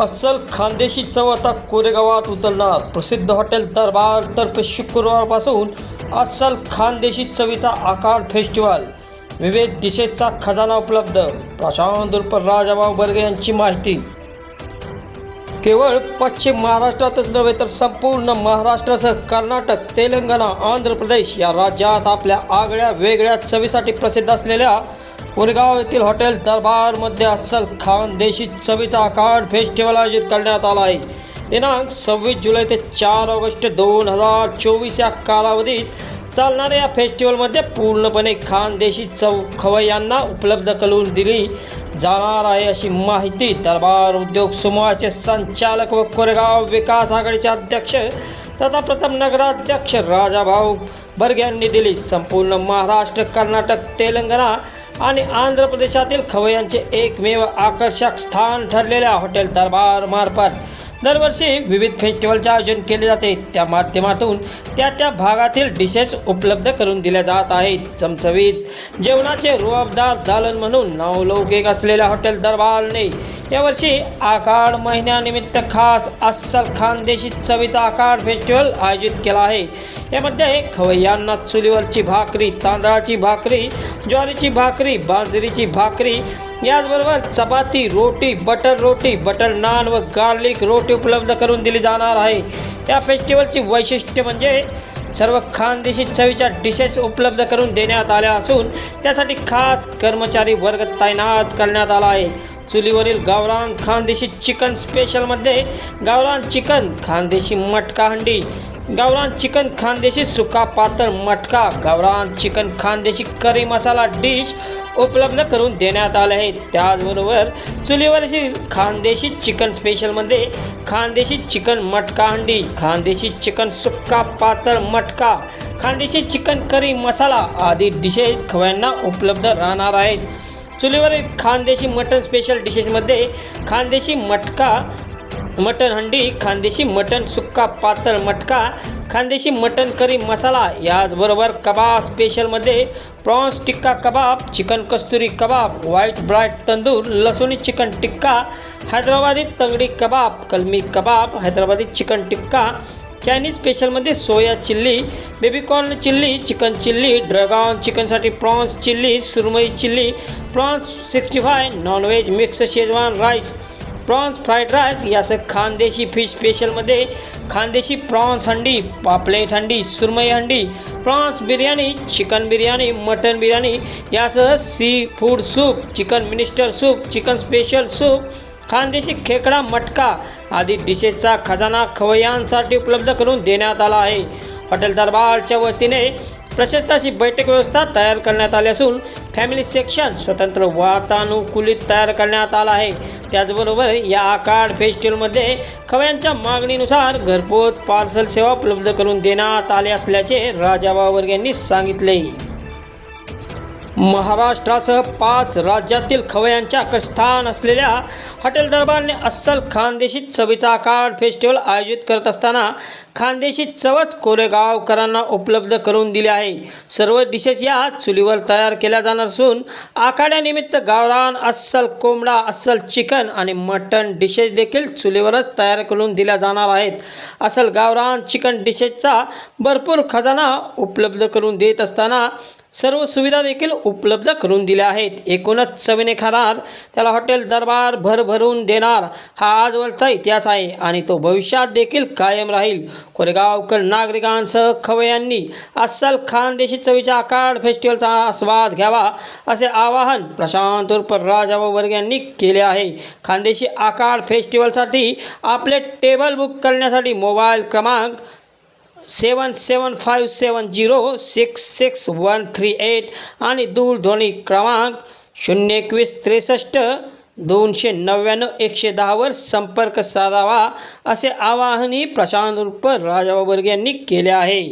अस्सल खानदेशी चव आता कोरेगावात उतरणार. प्रसिद्ध हॉटेल दरबार तर्फे शुक्रवारपासून अस्सल खानदेशी चवीचा आकार फेस्टिवल. विविध डिशेसचा खजाना उपलब्ध. प्रशांत दुर्पर राजाभाऊ बर्गे यांची माहिती. केवळ पश्चिम महाराष्ट्रातच नव्हे तर संपूर्ण महाराष्ट्रासह कर्नाटक तेलंगणा आंध्र प्रदेश या राज्यात आपल्या आगळ्या वेगळ्या चवीसाठी प्रसिद्ध असलेल्या उरगाव येथील हॉटेल दरबारमध्ये अस्सल खानदेशी चवीचा आकार फेस्टिवल आयोजित करण्यात आला आहे. दिनांक सव्वीस जुलै ते चार ऑगस्ट दोन हजार चोवीस या कालावधीत चालणाऱ्या या फेस्टिवलमध्ये पूर्णपणे खानदेशी चव खवय्यांना उपलब्ध करून दिली जाणार आहे अशी माहिती दरबार उद्योग समूहाचे संचालक व कोरेगाव विकास आघाडीचे अध्यक्ष तथा प्रथम नगराध्यक्ष राजाभाऊ बर्ग यांनी दिली. संपूर्ण महाराष्ट्र कर्नाटक तेलंगणा आणि आंध्र प्रदेशातील खवय्यांचे एकमेव आकर्षक स्थान ठरलेल्या हॉटेल दरबार मार्फत दरवर्षी विविध फेस्टिवलचे आयोजन केले जाते. त्या माध्यमातून त्या त्या भागातील डिशेस उपलब्ध करून दिल्या जात आहेत. चमचवीत जेवणाचे रुबाबदार दालन म्हणून नावलौकिक असलेल्या हॉटेल दरबारने यावर्षी आकाड महिन्यानिमित्त खास अस्सल खानदेशी चवीचा आकार फेस्टिवल आयोजित केला आहे. यामध्ये खवय्यांना चुलीवरची भाकरी तांदळाची भाकरी ज्वारीची भाकरी बाजरीची भाकरी याचबरोबर चपाती रोटी बटर रोटी बटर नान व गार्लिक रोटी उपलब्ध करून दिली जाणार आहे. या फेस्टिवलची वैशिष्ट्य म्हणजे सर्व खानदेशी चवीच्या डिशेस उपलब्ध करून देण्यात आल्या असून त्यासाठी खास कर्मचारी वर्ग तैनात करण्यात आला आहे. चुलीवरील गावरान खानदेशी चिकन स्पेशलमध्ये गावरान चिकन खानदेशी मटका हंडी गावरान चिकन खानदेशी सुका पातळ मटका गावरान chicken Khandeshi curry masala dish उपलब्ध करून देण्यात आले आहेत त्याचबरोबर चुलीवरची खानदेशी चिकन स्पेशलमध्ये खानदेशी चिकन मटका हंडी खानदेशी चिकन सुक्का पातळ मटका खानदेशी चिकन करी मसाला आदी डिशेस खव्यांना उपलब्ध राहणार आहेत. चुलीवरील खानदेशी मटन स्पेशल डिशेसमध्ये खानदेशी मटका मटन हंडी खानदेशी मटन सुक्का पातळ मटका खानदेशी मटन करी मसाला याचबरोबर कबाब स्पेशलमध्ये प्रॉन्स टिक्का कबाब चिकन कस्तुरी कबाब व्हाईट ब्राईट तंदूर लसुणी चिकन टिक्का हैदराबादी तंगडी कबाब कलमी kebab Hyderabadi chicken tikka Chinese स्पेशलमध्ये soya chilli baby corn chilli chicken chilli dragon चिकनसाठी prawns chilli सुरमई chilli prawns sixty five non veg mix Schezwan rice prawns fried rice यासह Khandeshi fish स्पेशलमध्ये Khandeshi prawns हंडी पापलेट हंडी सुरमई हंडी prawns biryani chicken biryani mutton biryani यासह seafood soup chicken minister soup chicken special soup Khandeshi खेकडा मटका आदी डिशेसचा खजाना खवय्यांसाठी उपलब्ध करून देण्यात आला आहे. हॉटेल दरबारच्या वतीने प्रशस्त अशी बैठक व्यवस्था तयार करण्यात आली असून फॅमिली सेक्शन स्वतंत्र वातानुकूलित तयार करण्यात आला आहे. त्याचबरोबर या आकाड फेस्टिवलमध्ये खवयांच्या मागणीनुसार घरपोच पार्सल सेवा उपलब्ध करून देण्यात आले असल्याचे राजा वर्ग यांनी सांगितले. महाराष्ट्रासह पाच राज्यातील खवयांचे आकर्षस्थान असलेल्या हॉटेल दरबारने अस्सल खानदेशी चवीचा आकार फेस्टिवल आयोजित करत असताना खानदेशी चवच कोरेगावकरांना उपलब्ध करून दिली आहे. सर्व डिशेस या चुलीवर तयार केल्या जाणार असून आखाड्यानिमित्त गावरान अस्सल कोंबडा अस्सल चिकन आणि मटन डिशेस देखील चुलीवरच तयार करून दिल्या जाणार आहेत. अस्सल गावरान चिकन डिशेसचा भरपूर खजाना उपलब्ध करून देत असताना सर्व सुविधा देखील उपलब्ध करून दिल्या आहेत. एकूणच चवीने खाणार त्याला हॉटेल दरबार भरभरून देणार हा आजवरचा इतिहास आहे आणि तो भविष्यात देखील कायम राहील. कोरेगावकर नागरिकांसह खवयांनी अस्सल खानदेशी चवीच्या आकाड फेस्टिवलचा आस्वाद घ्यावा असे आवाहन प्रशांत उर्फ राजाभाऊ वर्ग यांनी केले आहे. खानदेशी आकाड फेस्टिवलसाठी आपले टेबल बुक करण्यासाठी मोबाईल क्रमांक seven seven five seven zero six six one three eight आणि दूरध्वनी क्रमांक शून्य एकवीस त्रेसष्ट दोनशे नव्याण्णव एकशे दहावर संपर्क साधावा असे आवाहनही प्रशांत उर्फ राजाबाबर्ग यांनी केले आहे.